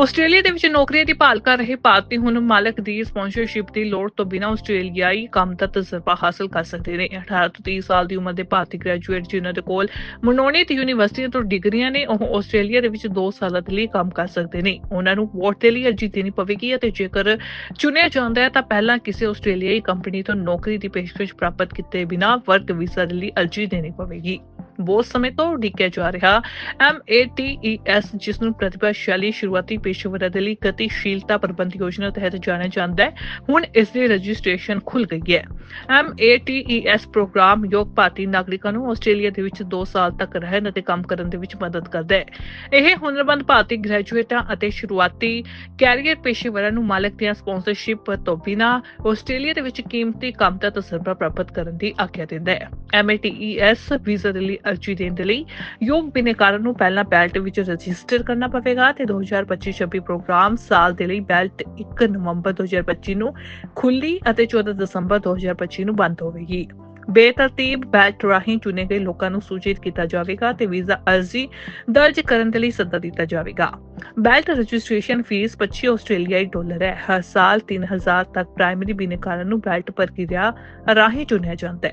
Australia ਦੇ ਵਿੱਚ ਨੌਕਰੀਆਂ ਦੀ ਭਾਲ ਕਰ ਰਹੇ ਭਾਰਤੀ ਹੁਣ ਮਾਲਕ ਦੀ ਸਪਾਂਸਰਸ਼ਿਪ ਦੀ ਲੋੜ ਤੋਂ ਬਿਨਾਂ ਆਸਟ੍ਰੇਲੀਆਈ ਕੰਮ ਦਾ ਤਜਰਬਾ ਹਾਸਲ ਕਰ ਸਕਦੇ ਨੇ। 18 ਤੋਂ 30 ਸਾਲ ਦੀ ਉਮਰ ਦੇ ਭਾਰਤੀ ਗ੍ਰੈਜੂਏਟ ਜਿਨ੍ਹਾਂ ਦੇ ਕੋਲ ਮਨੋਨੀਤ ਯੂਨੀਵਰਸਿਟੀਆਂ ਤੋਂ ਡਿਗਰੀਆਂ ਨੇ, ਉਹ ਆਸਟ੍ਰੇਲੀਆ ਦੇ ਵਿੱਚ 2 ਸਾਲਾਂ ਲਈ ਕੰਮ ਕਰ ਸਕਦੇ ਨੇ। ਉਹਨਾਂ ਨੂੰ ਵੋਟ ਦੇ ਲਈ ਅਰਜ਼ੀ ਦੇਣੀ ਪਵੇਗੀ ਅਤੇ ਜੇਕਰ ਚੁਣਿਆ ਜਾਂਦਾ ਹੈ ਤਾਂ ਪਹਿਲਾਂ ਕਿਸੇ ਆਸਟ੍ਰੇਲੀਆਈ ਕੰਪਨੀ ਤੋਂ ਨੌਕਰੀ ਦੀ ਪੇਸ਼ਕਸ਼ ਪ੍ਰਾਪਤ ਕੀਤੇ ਬਿਨਾਂ ਵਰਕ ਵੀਜ਼ਾ ਦੇ ਲਈ ਅਰਜ਼ੀ ਦੇਣੀ ਪਵੇਗੀ। ਬਹੁਤ ਸਮੇਂ ਤੋਂ ਉਡੀਕਿਆ ਜਾ ਰਿਹਾ। MATES ਜਿਸ ਨੂੰ ਪ੍ਰਤਿਭਾਸ਼ਾਲੀ ਸ਼ੁਰੂਆਤੀ ਪੇਸ਼ੇਵਰਾਂ ਦੇ ਲਈ ਗਤੀਸ਼ੀਲਤਾ ਪ੍ਰਬੰਧ ਯੋਜਨਾ ਤਹਿਤ ਜਾਣਿਆ ਜਾਂਦਾ ਹੈ, ਹੁਣ ਇਸ ਦੀ ਰਜਿਸਟ੍ਰੇਸ਼ਨ ਖੁੱਲ ਗਈ ਹੈ। MATES ਪ੍ਰੋਗਰਾਮ ਯੋਗ ਭਾਰਤੀ ਨਾਗਰਿਕਾਂ ਨੂੰ ਆਸਟ੍ਰੇਲੀਆ ਦੇ ਵਿੱਚ 2 ਸਾਲ ਤੱਕ ਰਹਿਣ ਅਤੇ ਕੰਮ ਕਰਨ ਦੇ ਵਿੱਚ ਮਦਦ ਕਰਦਾ ਹੈ। ਇਹ ਹੁਨਰਮੰਦ ਭਾਰਤੀ ਗ੍ਰੈਜੂਏਟਾਂ ਅਤੇ ਸ਼ੁਰੂਆਤੀ ਕੈਰੀਅਰ ਪੇਸ਼ੇਵਰਾਂ ਨੂੰ ਮਾਲਕ ਦੀਆਂ ਸਪਾਂਸਰਸ਼ਿਪ ਤੋਂ ਬਿਨਾਂ ਆਸਟ੍ਰੇਲੀਆ ਦੇ ਵਿੱਚ ਕੀਮਤੀ ਕੰਮ ਦਾ ਤਜਰਬਾ ਪ੍ਰਾਪਤ ਕਰਨ ਦੀ ਆਗਿਆ ਦਿੰਦਾ ਹੈ। MATES ਵੀਜ਼ਾ ਦੇ ਲਈ ਅਰਜ਼ੀ ਦੇਣ ਦੇ ਲਈ। ਯੋਗ ਬਿਨੇਕਾਰਾਂ ਨੂੰ ਪਹਿਲਾਂ ਬੈਲਟ ਵਿੱਚ ਰਜਿਸਟਰ ਕਰਨਾ ਪਵੇਗਾ ਤੇ 2025-26 ਪ੍ਰੋਗਰਾਮ ਸਾਲ ਦੇ ਲਈ ਬੈਲਟ 1 ਨਵੰਬਰ 2025 ਨੂੰ ਖੁੱਲੀ ਅਤੇ 14 ਦਸੰਬਰ 2025 ਨੂੰ ਬੰਦ ਹੋਵੇਗੀ। ਬੇਤਰਤੀਬ ਬੈਲਟ ਰਾਹੀਂ ਚੁਣੇ ਗਏ ਲੋਕਾਂ ਨੂੰ ਸੂਚਿਤ ਕੀਤਾ ਜਾਵੇਗਾ ਤੇ ਵੀਜ਼ਾ ਅਰਜ਼ੀ ਦਰਜ ਕਰਨ ਦੇ ਲਈ ਸੱਦਾ ਦਿੱਤਾ ਜਾਵੇਗਾ। ਬੈਲਟ ਰਜਿਸਟ੍ਰੇਸ਼ਨ ਫੀਸ 25 ਆਸਟ੍ਰੇਲੀਆਈ ਡਾਲਰ ਹੈ। ਹਰ ਸਾਲ 3000 ਤੱਕ ਪ੍ਰਾਇਮਰੀ ਬਿਨੇਕਾਰਾਂ ਨੂੰ ਬੈਲਟ ਪ੍ਰਕਿਰਿਆ ਰਾਹੀਂ ਚੁਣਿਆ ਜਾਂਦਾ ਹੈ।